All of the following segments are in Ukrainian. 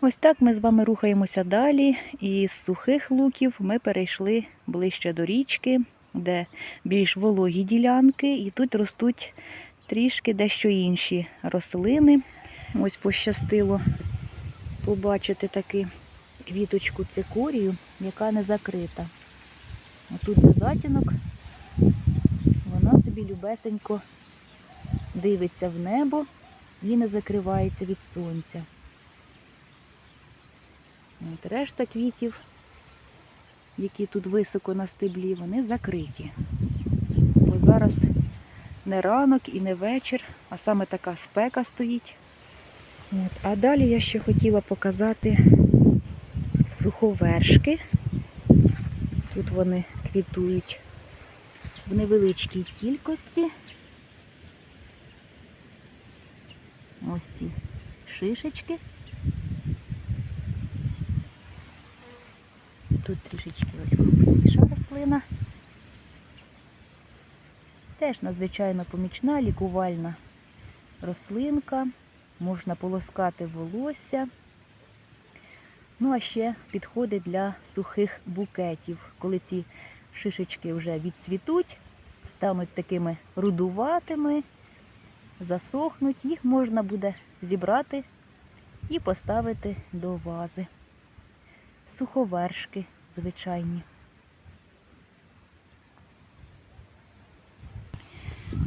Ось так ми з вами рухаємося далі, і з сухих луків ми перейшли ближче до річки, де більш вологі ділянки, і тут ростуть трішки дещо інші рослини. Ось пощастило побачити таки квіточку цикорію, яка не закрита. Отут де затінок, вона собі любесенько дивиться в небо і не закривається від сонця. От решта квітів, які тут високо на стеблі, вони закриті. Бо зараз не ранок і не вечір, а саме така спека стоїть. От. А далі я ще хотіла показати суховершки. Тут вони квітують в невеличкій кількості. Ось ці шишечки. Тут трішечки ось крупніша рослина. Теж надзвичайно помічна, лікувальна рослинка. Можна полоскати волосся. Ну, а ще підходить для сухих букетів. Коли ці шишечки вже відцвітуть, стануть такими рудуватими, засохнуть, їх можна буде зібрати і поставити до вази. Суховершки звичайні.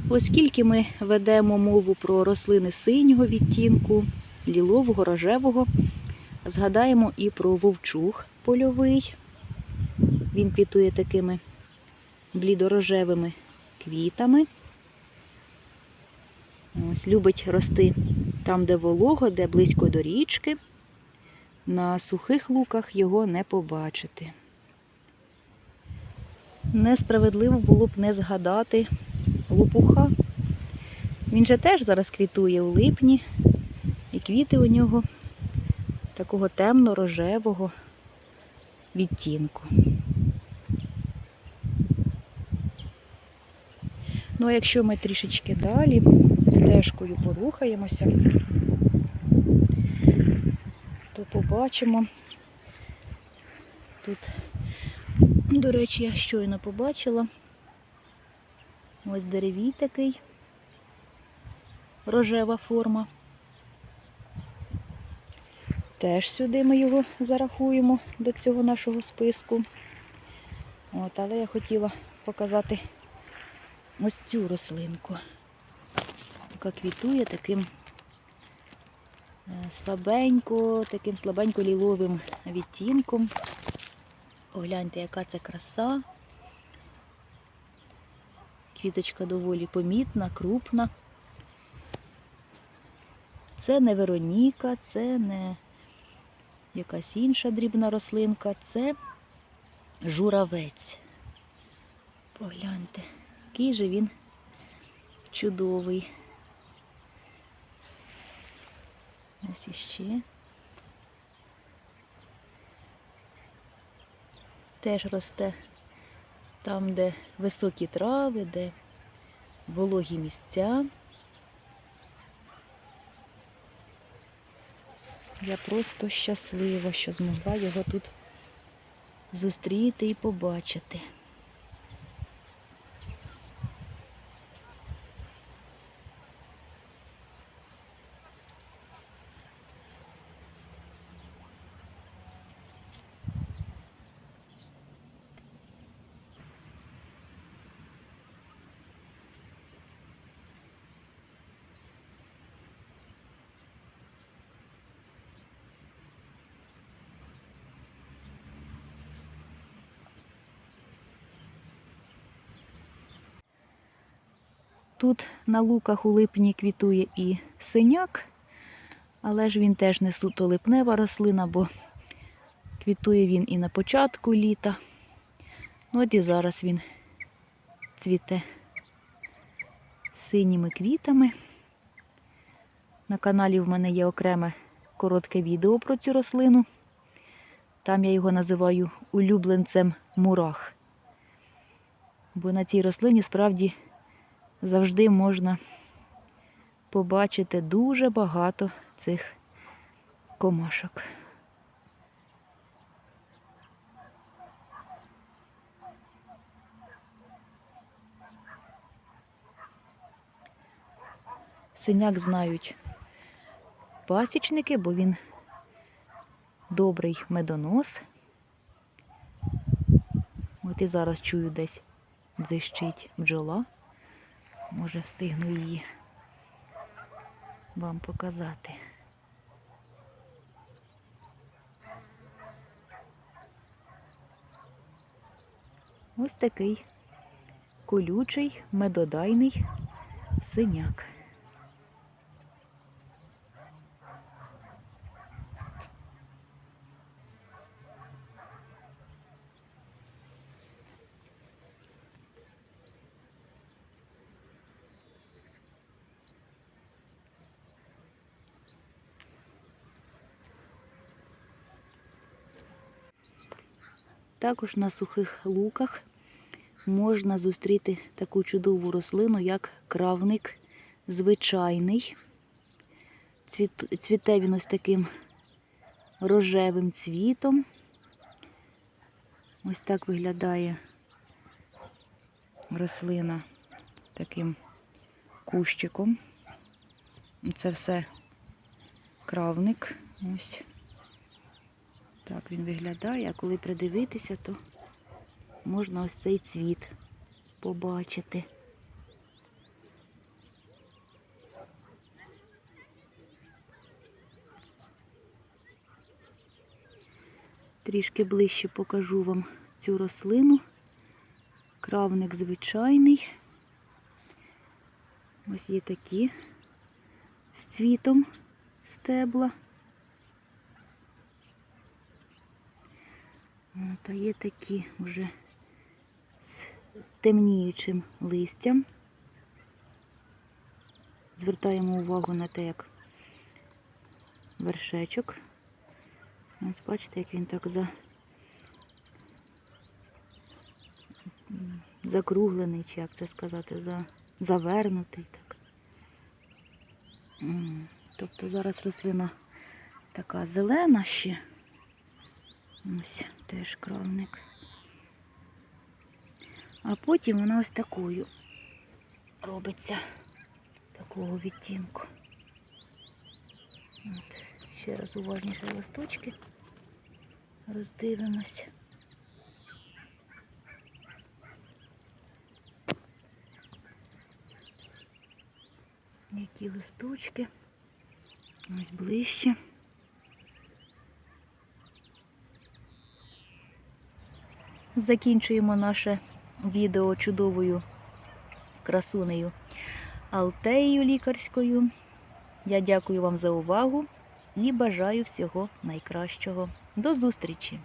Оскільки ми ведемо мову про рослини синього відтінку, лілового, рожевого, згадаємо і про вовчуг польовий. Він квітує такими блідорожевими квітами. Ось, любить рости там, де волого, де близько до річки. На сухих луках його не побачити. Несправедливо було б не згадати лопуха. Він же теж зараз квітує у липні, і квіти у нього такого темно-рожевого відтінку. Ну, а якщо ми трішечки далі стежкою порухаємося, то побачимо. Тут, до речі, я щойно побачила. Ось деревій такий, рожева форма. Теж сюди ми його зарахуємо до цього нашого списку. От, але я хотіла показати ось цю рослинку, яка квітує таким е, слабенько, таким слабенько-ліловим відтінком. Погляньте, яка це краса. Квіточка доволі помітна, крупна. Це не Вероніка, це не якась інша дрібна рослинка, це журавець. Погляньте, який же він чудовий. Ось іще. Теж росте там, де високі трави, де вологі місця. Я просто щаслива, що змогла його тут зустріти і побачити. Тут на луках у липні квітує і синяк, але ж він теж не суто липнева рослина, бо квітує він і на початку літа. Ну, От і зараз він цвіте синіми квітами. На каналі в мене є окреме коротке відео про цю рослину. Там я його називаю улюбленцем мурах. Бо на цій рослині справді завжди можна побачити дуже багато цих комашок. Синяк знають пасічники, бо він добрий медонос. От і зараз чую десь дзищить бджола. Може встигну її вам показати. Ось такий колючий, медодайний синяк. Також на сухих луках можна зустріти таку чудову рослину, як кравник звичайний. Цвіте він ось таким рожевим цвітом. Ось так виглядає рослина таким кущиком. Це все кравник. Ось. Так він виглядає, а коли придивитися, то можна ось цей цвіт побачити. Трішки ближче покажу вам цю рослину. Кравник звичайний. Ось є такі з цвітом стебла. От, а є такі вже з темніючим листям. Звертаємо увагу на те, як вершечок. Ось бачите, як він так за... закруглений, чи як це сказати, за... завернутий. Так. Тобто зараз рослина така зелена ще. Ось теж кровник. А потім вона ось такою робиться такого відтінку. От. Ще раз уважніше листочки роздивимося. Які листочки. Ось ближче. Закінчуємо наше відео чудовою красунею Алтеєю лікарською. Я дякую вам за увагу і бажаю всього найкращого. До зустрічі!